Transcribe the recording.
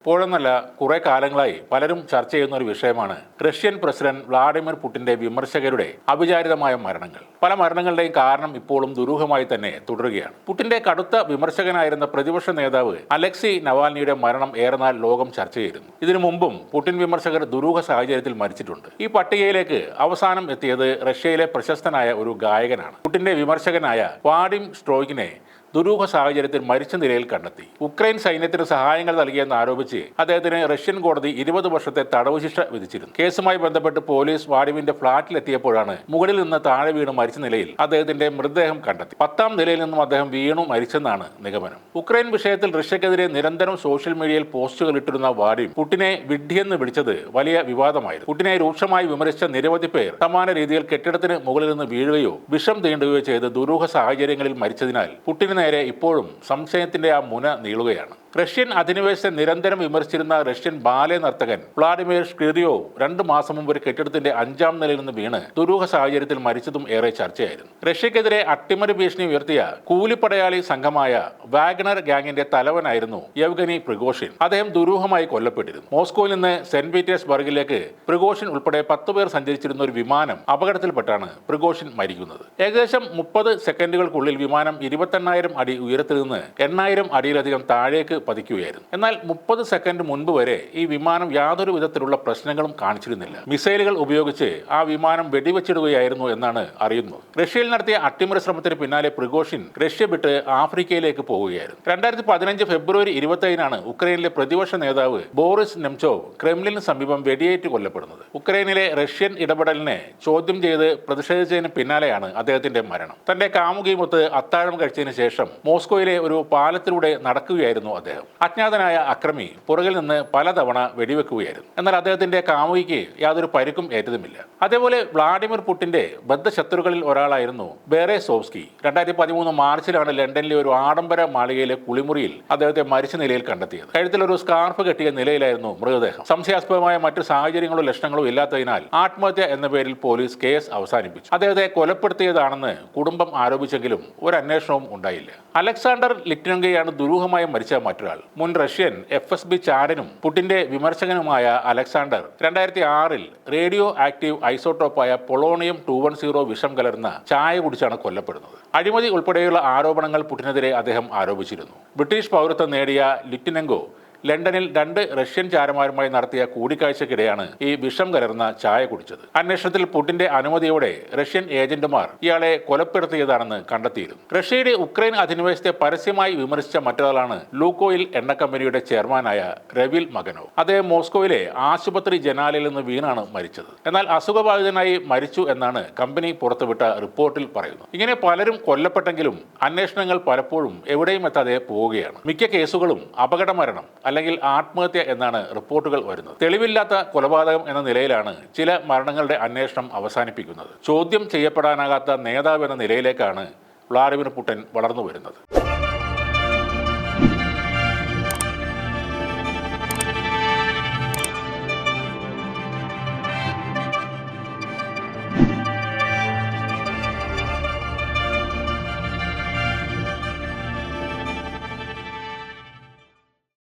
ഇപ്പോഴെന്നല്ല കുറെ കാലങ്ങളായി പലരും ചർച്ച ചെയ്യുന്ന ഒരു വിഷയമാണ് റഷ്യൻ പ്രസിഡന്റ് വ്ളാഡിമിർ പുടിന്റെ വിമർശകരുടെ അവിചാരിതമായ മരണങ്ങൾ. പല മരണങ്ങളുടെയും കാരണം ഇപ്പോഴും ദുരൂഹമായി തന്നെ തുടരുകയാണ്. പുടിന്റെ കടുത്ത വിമർശകനായിരുന്ന പ്രതിപക്ഷ നേതാവ് അലക്സി നവാൽനിയുടെ മരണം ഏറെനാൾ ലോകം ചർച്ച ചെയ്തിരുന്നു. ഇതിനു മുമ്പും പുടിൻ വിമർശകർ ദുരൂഹ സാഹചര്യത്തിൽ മരിച്ചിട്ടുണ്ട്. ഈ പട്ടികയിലേക്ക് അവസാനം എത്തിയത് റഷ്യയിലെ പ്രശസ്തനായ ഒരു ഗായകനാണ്. പുടിന്റെ വിമർശകനായ വാഡിം സ്ട്രോയിക്കിനെ ദുരൂഹ സാഹചര്യത്തിൽ മരിച്ച നിലയിൽ കണ്ടെത്തി. ഉക്രൈൻ സൈന്യത്തിന് സഹായങ്ങൾ നൽകിയെന്ന് ആരോപിച്ച് അദ്ദേഹത്തിന് റഷ്യൻ കോടതി ഇരുപത് വർഷത്തെ തടവ് ശിക്ഷ വിധിച്ചിരുന്നു. കേസുമായി ബന്ധപ്പെട്ട് പോലീസ് വാടിവിന്റെ ഫ്ളാറ്റിലെത്തിയപ്പോഴാണ് മുകളിൽ നിന്ന് താഴെ വീണ് മരിച്ച നിലയിൽ അദ്ദേഹത്തിന്റെ മൃതദേഹം കണ്ടെത്തി. പത്താം നിലയിൽ നിന്നും അദ്ദേഹം വീണു മരിച്ചെന്നാണ് നിഗമനം. ഉക്രൈൻ വിഷയത്തിൽ റഷ്യക്കെതിരെ നിരന്തരം സോഷ്യൽ മീഡിയയിൽ പോസ്റ്റുകൾ ഇട്ടിരുന്ന വാടി പുട്ടിനെ വിഡ്ഢിയെന്ന് വിളിച്ചത് വലിയ വിവാദമായിരുന്നു. പുട്ടിനെ രൂക്ഷമായി വിമർശിച്ച നിരവധി പേർ സമാന രീതിയിൽ കെട്ടിടത്തിന് മുകളിൽ നിന്ന് വീഴുകയോ വിഷം തീണ്ടുകയോ ചെയ്ത് ദുരൂഹ സാഹചര്യങ്ങളിൽ മരിച്ചതിനാൽ പുട്ടിന് നേരെ ഇപ്പോഴും സംശയത്തിന്റെ ആ മുന നീളുകയാണ്. റഷ്യൻ അധിനിവേശത്തെ നിരന്തരം വിമർശിച്ചിരുന്ന റഷ്യൻ ബാലെ നർത്തകൻ വ്ളാഡിമിർ സ്ക്രിറിയോ രണ്ട് മാസം മുമ്പ് ഒരു കെട്ടിടത്തിന്റെ അഞ്ചാം നിലയിൽ നിന്ന് വീണ് ദുരൂഹ സാഹചര്യത്തിൽ മരിച്ചതും ഏറെ ചർച്ചയായിരുന്നു. റഷ്യക്കെതിരെ അട്ടിമറി ഭീഷണി ഉയർത്തിയ കൂലിപ്പടയാളി സംഘമായ വാഗ്നർ ഗാങ്ങിന്റെ തലവനായിരുന്നു യവ്ഗനി പ്രിഗോഷിൻ അദ്ദേഹം ദുരൂഹമായി കൊല്ലപ്പെട്ടിരുന്നു. മോസ്കോയിൽ നിന്ന് സെന്റ് പീറ്റേഴ്സ്ബർഗിലേക്ക് പ്രിഗോഷിൻ ഉൾപ്പെടെ പത്ത് പേർ സഞ്ചരിച്ചിരുന്ന ഒരു വിമാനം അപകടത്തിൽപ്പെട്ടാണ് പ്രിഗോഷിൻ മരിക്കുന്നത്. ഏകദേശം മുപ്പത് സെക്കൻഡുകൾക്കുള്ളിൽ വിമാനം ഇരുപത്തെണ്ണായിരം അടി ഉയരത്തിൽ നിന്ന് എണ്ണായിരം അടിയിലധികം താഴേക്ക് പതിക്കുകയായിരുന്നു. എന്നാൽ മുപ്പത് സെക്കൻഡ് മുൻപ് വരെ ഈ വിമാനം യാതൊരു വിധത്തിലുള്ള പ്രശ്നങ്ങളും കാണിച്ചിരുന്നില്ല. മിസൈലുകൾ ഉപയോഗിച്ച് ആ വിമാനം വെടിവെച്ചിടുകയായിരുന്നു എന്നാണ് അറിയുന്നത്. റഷ്യയിൽ നടത്തിയ അട്ടിമറി ശ്രമത്തിന് പിന്നാലെ പ്രിഗോഷിൻ റഷ്യ വിട്ട് ആഫ്രിക്കയിലേക്ക് പോവുകയായിരുന്നു. രണ്ടായിരത്തി പതിനഞ്ച് ഫെബ്രുവരി ഇരുപത്തിനാണ് ഉക്രൈനിലെ പ്രതിപക്ഷ നേതാവ് ബോറിസ് നെംചോവ് ക്രെംലിന് സമീപം വെടിയേറ്റ് കൊല്ലപ്പെടുന്നത്. ഉക്രൈനിലെ റഷ്യൻ ഇടപെടലിനെ ചോദ്യം ചെയ്ത് പ്രതിഷേധിച്ചതിന് പിന്നാലെയാണ് അദ്ദേഹത്തിന്റെ മരണം. തന്റെ കാമുകിയുമൊത്ത് അത്താഴം കഴിച്ചതിന് ശേഷം മോസ്കോയിലെ ഒരു പാലത്തിലൂടെ നടക്കുകയായിരുന്നു അദ്ദേഹം. അജ്ഞാതനായ അക്രമി പുറകിൽ നിന്ന് പലതവണ വെടിവെക്കുകയായിരുന്നു. എന്നാൽ അദ്ദേഹത്തിന്റെ കാമുകിക്ക് യാതൊരു പരിക്കും ഏറ്റതുമില്ല. അതേപോലെ വ്ളാഡിമിർ പുട്ടിന്റെ ബദ്ധശത്രുക്കളിൽ ഒരാളായിരുന്നു ബേറെ സോവ്സ്കി രണ്ടായിരത്തി പതിമൂന്ന് മാർച്ചിലാണ് ലണ്ടനിലെ ഒരു ആഡംബര മാളികയിലെ കുളിമുറിയിൽ അദ്ദേഹത്തെ മരിച്ച നിലയിൽ കണ്ടെത്തിയത്. കഴുത്തിൽ ഒരു സ്കാർഫ് കെട്ടിയ നിലയിലായിരുന്നു മൃതദേഹം. സംശയാസ്പദമായ മറ്റു സാഹചര്യങ്ങളോ ലക്ഷണങ്ങളോ ഇല്ലാത്തതിനാൽ ആത്മഹത്യ എന്ന പേരിൽ പോലീസ് കേസ് അവസാനിപ്പിച്ചു. അദ്ദേഹത്തെ കൊലപ്പെടുത്തിയതാണെന്ന് കുടുംബം ആരോപിച്ചെങ്കിലും ഒരു അന്വേഷണവും ഉണ്ടായില്ല. അലക്സാണ്ടർ ലിറ്റ്നങ്കയാണ് ദുരൂഹമായി മരിച്ച മറ്റൊരാൾ മുൻ റഷ്യൻ എഫ് എസ് ബി ചാരനും പുട്ടിന്റെ വിമർശകനുമായ അലക്സാണ്ടർ രണ്ടായിരത്തി ആറിൽ റേഡിയോ ആക്റ്റീവ് ഐസോട്ടോപ്പായ പൊളോണിയം ടു വൺ സീറോ വിഷം കലർന്ന ചായ കുടിച്ചാണ് കൊല്ലപ്പെടുന്നത്. അഴിമതി ഉൾപ്പെടെയുള്ള ആരോപണങ്ങൾ പുട്ടിനെതിരെ അദ്ദേഹം ആരോപിച്ചിരുന്നു. ബ്രിട്ടീഷ് പൗരത്വം നേടിയ ലിറ്റിനെങ്കോ ലണ്ടനിൽ രണ്ട് റഷ്യൻ ചാരന്മാരുമായി നടത്തിയ കൂടിക്കാഴ്ചക്കിടെയാണ് ഈ വിഷം കലർന്ന ചായ കുടിച്ചത്. അന്വേഷണത്തിൽ പുടിന്റെ അനുമതിയോടെ റഷ്യൻ ഏജന്റുമാർ ഇയാളെ കൊലപ്പെടുത്തിയതാണെന്ന് കണ്ടെത്തിയിരുന്നു. റഷ്യയുടെ ഉക്രൈൻ അധിനിവേശത്തെ പരസ്യമായി വിമർശിച്ച മറ്റൊരാളാണ് ലൂക്കോയിൽ എണ്ണ കമ്പനിയുടെ ചെയർമാനായ രവിൽ മകനോ. അദ്ദേഹം മോസ്കോയിലെ ആശുപത്രി ജനാലയിൽ നിന്ന് വീണാണ് മരിച്ചത്. എന്നാൽ അസുഖബാധിതനായി മരിച്ചു എന്നാണ് കമ്പനി പുറത്തുവിട്ട റിപ്പോർട്ടിൽ പറയുന്നത് ഇങ്ങനെ പലരും കൊല്ലപ്പെട്ടെങ്കിലും അന്വേഷണങ്ങൾ പലപ്പോഴും എവിടെയും എത്താതെ പോവുകയാണ്. മിക്ക കേസുകളും അപകടമരണം അല്ലെങ്കിൽ ആത്മഹത്യ എന്നാണ് റിപ്പോർട്ടുകൾ വരുന്നത്. തെളിവില്ലാത്ത കൊലപാതകം എന്ന നിലയിലാണ് ചില മരണങ്ങളുടെ അന്വേഷണം അവസാനിപ്പിക്കുന്നത്. ചോദ്യം ചെയ്യപ്പെടാനാകാത്ത നേതാവ് എന്ന നിലയിലേക്കാണ് വ്ളാഡിമിർ പുടിൻ വളർന്നു വരുന്നത്.